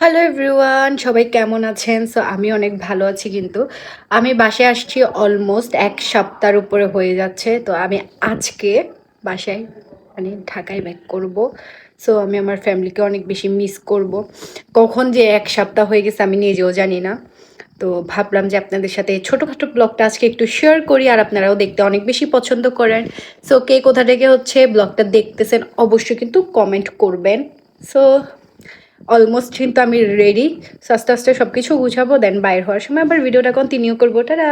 Hello everyone সবাই কেমন আছেন? সো আমি অনেক ভালো আছি কিন্তু। আমি বাসায় আসছি অলমোস্ট এক সপ্তাহের উপরে হয়ে যাচ্ছে। তো আমি আজকে বাসায় মানে ঢাকায় ব্যাক করব। সো আমি আমার ফ্যামিলিকে অনেক বেশি মিস করব। কখন যে এক সপ্তাহ হয়ে গেছে আমি নিজেও জানি না। তো ভাবলাম যে আপনাদের সাথে ছোটোখাটো ব্লগটা আজকে একটু শেয়ার করি আর আপনারাও দেখতে অনেক বেশি পছন্দ করেন। সো কে কোথা থেকে হচ্ছে ব্লগটা দেখতেছেন অবশ্যই কিন্তু কমেন্ট করবেন। সো অলমোস্ট কিন্তু আমি রেডি আস্তে আস্তে সব কিছু গুছাবো দেন বাইর হওয়ার সময় আবার ভিডিওটা কন্টিনিউ করব। তারা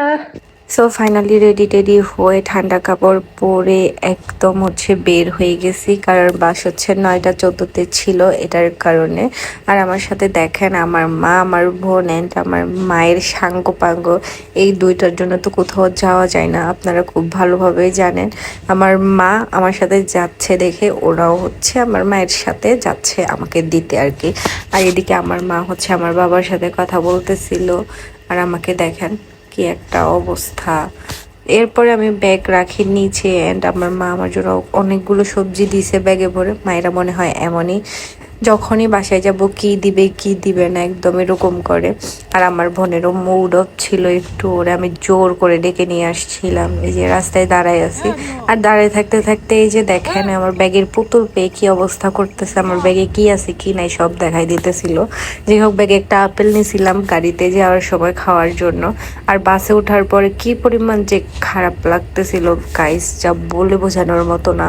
সো ফাইনালি রেডি টেডি হয়ে ঠান্ডা কাপড় পরে একদম হচ্ছে বের হয়ে গেছি। কারণ বাস হচ্ছে নয়টা চোদ্দোতে ছিল এটার কারণে। আর আমার সাথে দেখেন আমার মা, আমার বোন অ্যান্ড আমার মায়ের সাঙ্গ পাঙ্গ এই দুইটার জন্য তো কোথাও যাওয়া যায় না, আপনারা খুব ভালোভাবেই জানেন। আমার মা আমার সাথে যাচ্ছে দেখে ওরাও হচ্ছে আমার মায়ের সাথে যাচ্ছে আমাকে দিতে আর কি। আর এদিকে আমার মা হচ্ছে আমার বাবার সাথে কথা বলতেছিল। আর আমাকে দেখেন কি একটা অবস্থা। এরপরে আমি ব্যাগ রাখি নিচে অ্যান্ড আমার মা আমার জন্য অনেকগুলো সবজি দিছে ব্যাগে ভরে। মায়েরা মনে হয় এমনই যখনই বাসায় যাব, কি দিবে কি দিবে না একদম এরকম করে। আর আমার বোনেরও মুড অফ ছিল একটু, ওরে আমি জোর করে ডেকে নিয়ে আসছিলাম, এই যে রাস্তায় দাঁড়ায় আছি। আর দাঁড়ায় থাকতে থাকতে এই যে দেখেন, আমার ব্যাগের পুতুল পেয়ে কি অবস্থা করতেছে, আমার ব্যাগে কি আছে, কি নাই, সব দেখাই দিতেছিল। যাই হোক, ব্যাগে একটা আপেল নিয়েছিলাম গাড়িতে যাওয়ার সময় খাওয়ার জন্য। আর বাসে ওঠার পরে কি পরিমাণ যে খারাপ লাগতেছিল গাইস যা বলে বোঝানোর মতো না।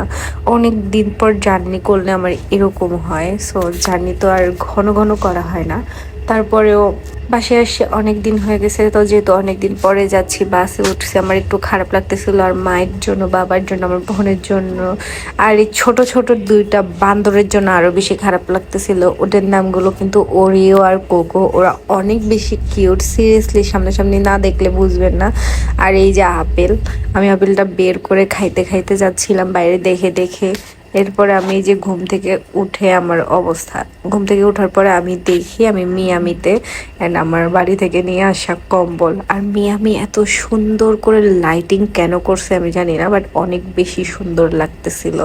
অনেক দিন পর জার্নি করলে আমার এরকম হয় সো জার্নি তো আর ঘন ঘন করা হয় না। তারপরেও বাসে আসে অনেক দিন হয়ে গেছে, তো যেহেতু অনেক দিন পরে যাচ্ছি, বাসে উঠছে, আমার একটু খারাপ লাগতেছিল আর মায়ের জন্য, বাবার জন্য, আমার বোনের জন্য। আর এই ছোট ছোট দুইটা বান্দরের জন্য আরও বেশি খারাপ লাগতেছিল। ওদের নামগুলো কিন্তু ওরিও আর কোকো, ওরা অনেক বেশি কিউট। সিরিয়াসলি সামনাসামনি না দেখলে বুঝবেন না। আর এই যে আপেল, আমি আপেলটা বের করে খাইতে খাইতে যাচ্ছিলাম বাইরে দেখে দেখে। এরপরে আমি যে ঘুম থেকে উঠে আমার অবস্থা। ঘুম থেকে ওঠার পরে আমি দেখি আমি মিয়ামিতে অ্যান্ড আমার বাড়ি থেকে নিয়ে আসা কম্বল। আর মিয়ামি এত সুন্দর করে লাইটিং কেন করছে আমি জানি না বাট অনেক বেশি সুন্দর লাগতেছিল।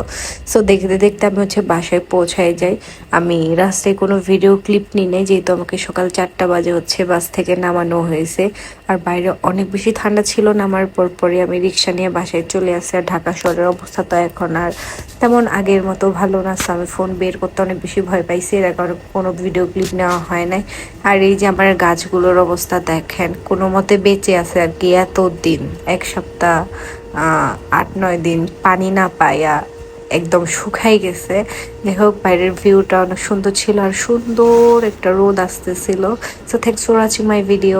সো দেখতে দেখতে আমি হচ্ছে বাসায় পৌঁছায় যাই। আমি রাস্তায় কোনো ভিডিও ক্লিপ নিই নেই, যেহেতু আমাকে সকাল চারটা বাজে হচ্ছে, বাস থেকে নামানো হয়েছে। আর বাইরে অনেক বেশি ঠান্ডা ছিল, নামার পর পরে আমি রিক্সা নিয়ে বাসায় চলে আসি। আর ঢাকা শহরের অবস্থা তো এখন আর তেমন আগের মতো ভালো না আমি ফোন বের করতে অনেক বেশি ভয় পাইছি, এর কারণে কোনো ভিডিও ক্লিপ নেওয়া হয় নাই। আর এই যে আমার গাছগুলোর অবস্থা দেখেন, কোনো মতে বেঁচে আছে আর কি। এত দিন এক সপ্তাহ আট, নয় দিন পানি না পাইয়া একদম শুকাই গেছে। যাই হোক, বাইরের ভিউটা অনেক সুন্দর ছিল আর সুন্দর একটা রোদ আসতেছিল। So thanks for watching my video